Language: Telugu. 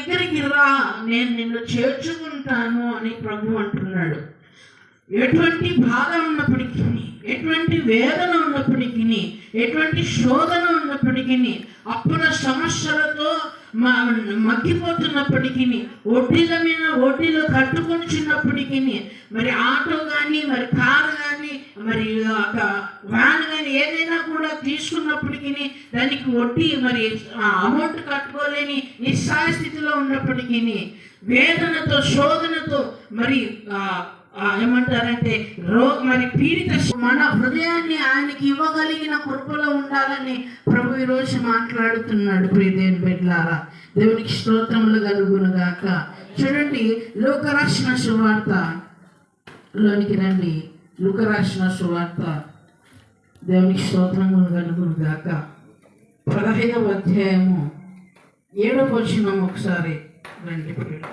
దగ్గరికి రా నేను నిన్ను చేర్చుకుంటాను అని ప్రభు అంటున్నాడు. ఎటువంటి బాధ ఉన్నప్పటికీ ఎటువంటి వేదన ఉన్నప్పటికీ ఎటువంటి శోధన ఉన్నప్పటికీ అప్పుల సమస్యలతో మగ్గిపోతున్నప్పటికీ వడ్డీల మీద వడ్డీలు కట్టుకొనిచున్నప్పటికీ మరి ఆటో కానీ మరి కారు కానీ మరి ఒక ఆయన ఏదైనా కూడా తీసుకున్నప్పటికీ దానికి వడ్డీ మరి అమౌంట్ కట్టుకోలేని నిస్సాయ స్థితిలో ఉన్నప్పటికీ వేదనతో శోధనతో మరి ఏమంటారంటే రో మరి పీడిత మన హృదయాన్ని ఆయనకి ఇవ్వగలిగిన కృపలో ఉండాలని ప్రభు ఈరోజు మాట్లాడుతున్నాడు ప్రియదేవుని బిడ్డలారా. దేవునికి స్తోత్రములు కలుగును గాక చూడండి లోకరాసిన సువార్త. లోనికి రండి. లోకరాసిన సువార్త. దేవునికి స్తోత్రం కలుగును గాక పదహైదవ అధ్యాయము ఏడవ వచ్చిన ఒకసారి రండి ప్రియులు.